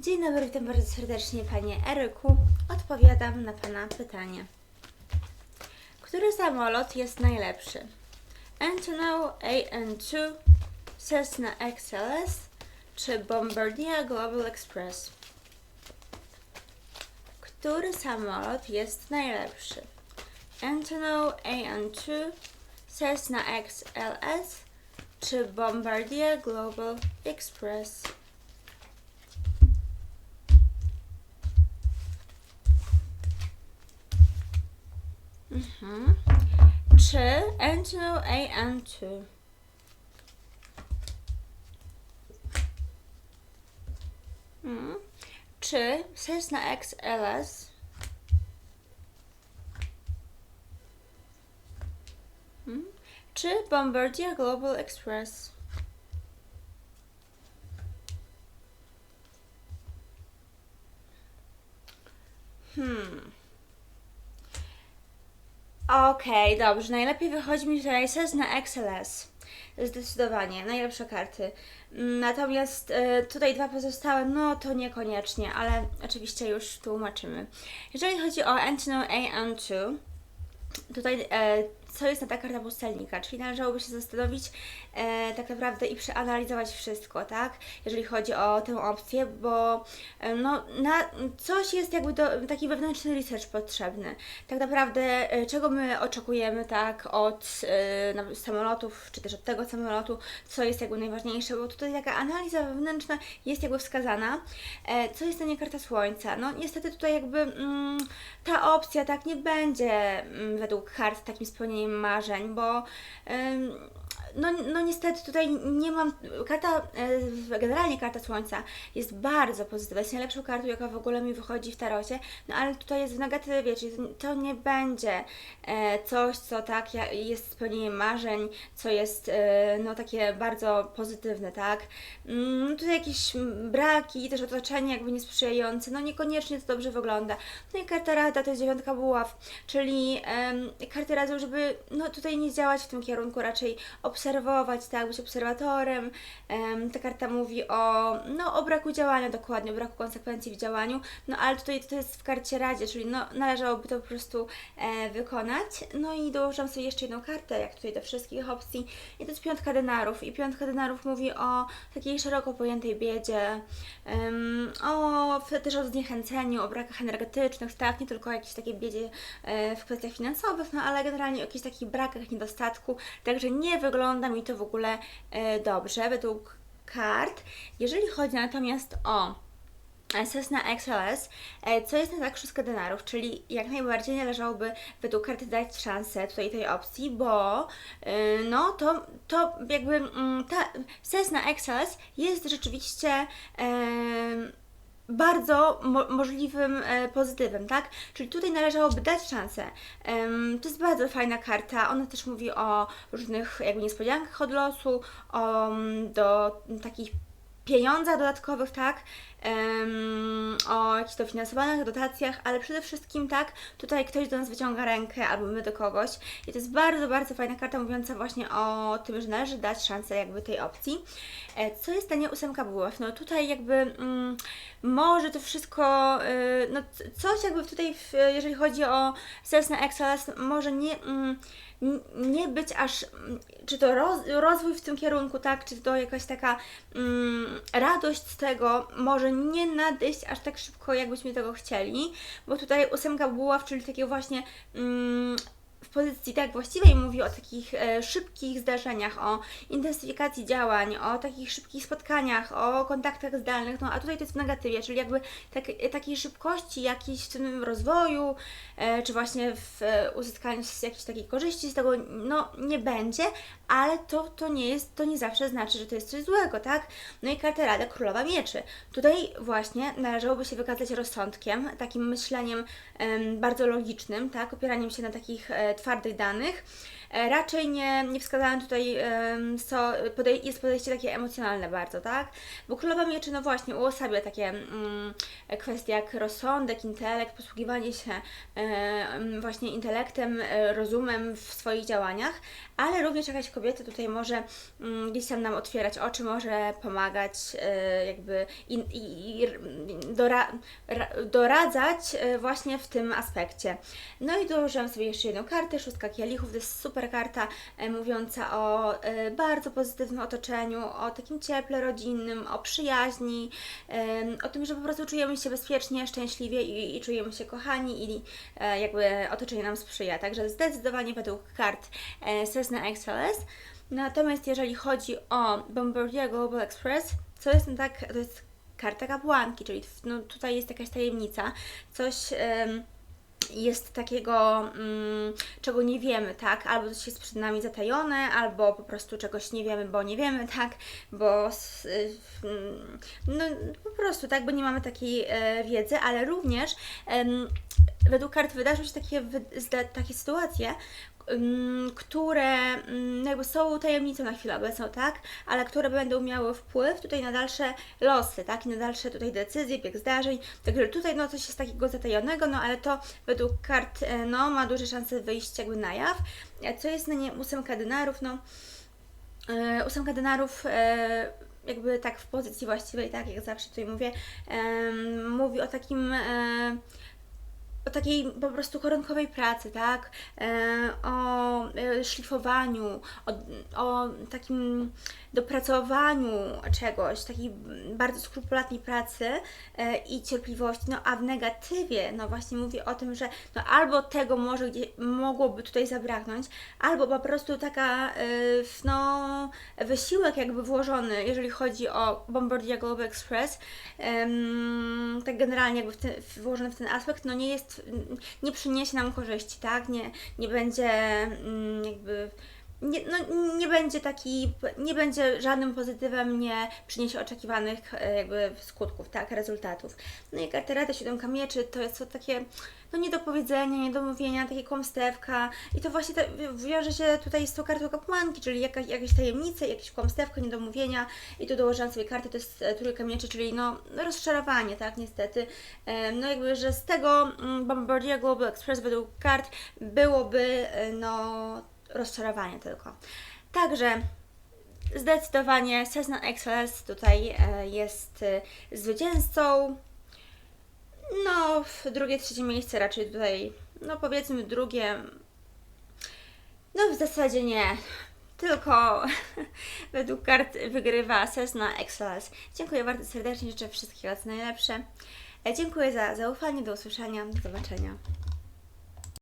Dzień dobry, witam bardzo serdecznie Panie Eryku. Odpowiadam na Pana pytanie. Który samolot jest najlepszy? Antonov AN2, Cessna XLS czy Bombardier Global Express? Który samolot jest najlepszy? Antonov AN2, Cessna XLS czy Bombardier Global Express? Mhm. Czy Antonov AN2? Mhm. Czy Cessna XLS? Mhm. Czy Bombardier Global Express? Hmm. Okej, dobrze. Najlepiej wychodzi mi tutaj Cessna XLS. Zdecydowanie, najlepsze karty. Mm, Natomiast e, tutaj dwa pozostałe, no to niekoniecznie, ale oczywiście już tłumaczymy. Jeżeli chodzi o Antonov AN2, tutaj e, co jest na ta karta pustelnika, czyli należałoby się zastanowić e, tak naprawdę i przeanalizować wszystko, tak? Jeżeli chodzi o tę opcję, bo e, no, na coś jest jakby do, taki wewnętrzny research potrzebny. Tak naprawdę e, czego my oczekujemy, tak, od e, na- samolotów, czy też od tego samolotu, co jest jakby najważniejsze, bo tutaj taka analiza wewnętrzna jest jakby wskazana. E, co jest to nie karta słońca? No niestety tutaj jakby mm, ta opcja tak nie będzie mm, według kart takim spełnieniem marzeń, bo no, no niestety tutaj nie mam, karta, e, generalnie karta słońca jest bardzo pozytywna, jest najlepszą kartą, jaka w ogóle mi wychodzi w tarocie, no ale tutaj jest w negatywie, czyli to nie będzie e, coś, co tak jest spełnieniem marzeń, co jest e, no takie bardzo pozytywne, tak. Mm, tutaj jakieś braki, też otoczenie jakby niesprzyjające, no niekoniecznie to dobrze wygląda. No i karta rada to jest dziewiątka buław, czyli em, karty radzą, żeby no tutaj nie działać w tym kierunku, raczej obserwować, tak, być obserwatorem. Em, ta karta mówi o, no, o braku działania dokładnie, o braku konsekwencji w działaniu, no ale tutaj to jest w karcie radzie, czyli no, należałoby to po prostu e, wykonać. No i dołożam sobie jeszcze jedną kartę, jak tutaj do wszystkich opcji i to jest piątka denarów i piątka denarów mówi o takiej szeroko pojętej biedzie, em, o też o zniechęceniu, o brakach energetycznych, tak, nie tylko o jakiejś takiej biedzie e, w kwestiach finansowych, no ale generalnie o jakichś takich brakach, niedostatku, także nie wygląda mi to w ogóle e, dobrze według kart. Jeżeli chodzi natomiast o Cessna XLS, e, co jest na tak szóstkę denarów, czyli jak najbardziej należałoby według karty dać szansę tutaj tej opcji, bo y, no to, to jakby mm, ta Cessna XLS jest rzeczywiście bardzo mo- możliwym e, pozytywem, tak? Czyli tutaj należałoby dać szansę. Em, to jest bardzo fajna karta. Ona też mówi o różnych jakby niespodziankach od losu, o mm, do takich pieniądzach dodatkowych, tak? O jakichś dofinansowanych dotacjach, ale przede wszystkim tak, tutaj ktoś do nas wyciąga rękę albo my do kogoś i to jest bardzo, bardzo fajna karta mówiąca właśnie o tym, że należy dać szansę jakby tej opcji. E, Co jest stanie ósemka buław? No tutaj jakby mm, może to wszystko, y, no coś jakby tutaj, w, jeżeli chodzi o Cessna XLS, może nie, mm, nie być aż, mm, czy to roz, rozwój w tym kierunku, tak, czy to jakaś taka mm, radość z tego może nie nadejść aż tak szybko, jakbyśmy tego chcieli, bo tutaj ósemka buław, czyli takie właśnie mm, w pozycji tak właściwej mówi o takich e, szybkich zdarzeniach, o intensyfikacji działań, o takich szybkich spotkaniach, o kontaktach zdalnych, no a tutaj to jest w negatywie, czyli jakby tak, takiej szybkości jakiejś w tym rozwoju, e, czy właśnie w e, uzyskaniu jakiejś takiej korzyści z tego, no nie będzie, ale to, to nie jest, to nie zawsze znaczy, że to jest coś złego, tak? No i karta Rada Królowa Mieczy. Tutaj właśnie należałoby się wykazać rozsądkiem, takim myśleniem em, bardzo logicznym, tak? Opieraniem się na takich e, twardych danych. E, raczej nie, nie wskazałam tutaj, co podej- jest podejście takie emocjonalne bardzo, tak? Bo Królowa Mieczy, no właśnie, uosabia takie mm, kwestie jak rozsądek, intelekt, posługiwanie się właśnie intelektem, e, rozumem w swoich działaniach, ale również jakaś kobieta tutaj może mm, gdzieś tam nam otwierać oczy, może pomagać, e, jakby i, i, i dora, ra, doradzać właśnie w tym aspekcie. No i dołożyłam sobie jeszcze jedną kartę, szóstka kielichów, to jest super karta e, mówiąca o e, bardzo pozytywnym otoczeniu, o takim cieple rodzinnym, o przyjaźni, em, o tym, że po prostu czujemy się bezpiecznie, szczęśliwie i, i czujemy się kochani i e, jakby otoczenie nam sprzyja. Także zdecydowanie według kart e, Cessna XLS. Natomiast jeżeli chodzi o Bombardier Global Express, co jest tak, to jest karta kapłanki, czyli no, tutaj jest jakaś tajemnica, coś... jest takiego, mm, czego nie wiemy, tak? Albo coś jest przed nami zatajone, albo po prostu czegoś nie wiemy, bo nie wiemy, tak? Bo y, mm, no, po prostu, tak? Bo nie mamy takiej e, wiedzy, ale również według kart wydarzą się takie, takie sytuacje, które ym, jakby są tajemnicą na chwilę obecną, tak? Ale które będą miały wpływ tutaj na dalsze losy, tak? I na dalsze tutaj decyzje, bieg zdarzeń. Także tutaj no coś jest takiego zatajonego, no ale to według kart e, no ma duże szanse wyjść jakby na jaw. A Co jest na nie ósemka denarów, no e, ósemka denarów e, jakby tak w pozycji właściwej, tak jak zawsze tutaj mówię, em, mówi o takim e, o takiej po prostu koronkowej pracy, tak? E, o szlifowaniu, o, o takim dopracowaniu czegoś, takiej bardzo skrupulatnej pracy e, i cierpliwości, no a w negatywie, no właśnie mówi o tym, że no albo tego może gdzie mogłoby tutaj zabraknąć, albo po prostu taka, e, no, wysiłek jakby włożony, jeżeli chodzi o Bombardier Global Express, tak generalnie jakby w ten, włożony w ten aspekt, no nie jest, nie przyniesie nam korzyści, tak? Nie, nie będzie mm, jakby nie, no, nie będzie taki, nie będzie żadnym pozytywem, nie przyniesie oczekiwanych e, jakby skutków, tak, rezultatów. No i karta Rady, siódemka mieczy, to jest to takie, no nie do powiedzenia, nie do mówienia, takie kłamstewka i to właśnie te, wiąże się tutaj z tą kartą kapłanki, czyli jakaś, jakieś tajemnice, jakieś kłamstewko, niedomówienia i tu dołożyłam sobie kartę, to jest e, trójka mieczy, czyli no rozczarowanie, tak, niestety. E, No jakby, że z tego mm, Bombardier Global Express według kart byłoby, no rozczarowanie tylko. Także zdecydowanie Cessna XLS tutaj e, jest e, zwycięzcą. No, w drugie, trzecie miejsce raczej tutaj, no powiedzmy drugie, no w zasadzie nie. Tylko według kart wygrywa Cessna XLS. Dziękuję bardzo serdecznie, życzę wszystkiego co najlepsze. E, Dziękuję za zaufanie, do usłyszenia, do zobaczenia.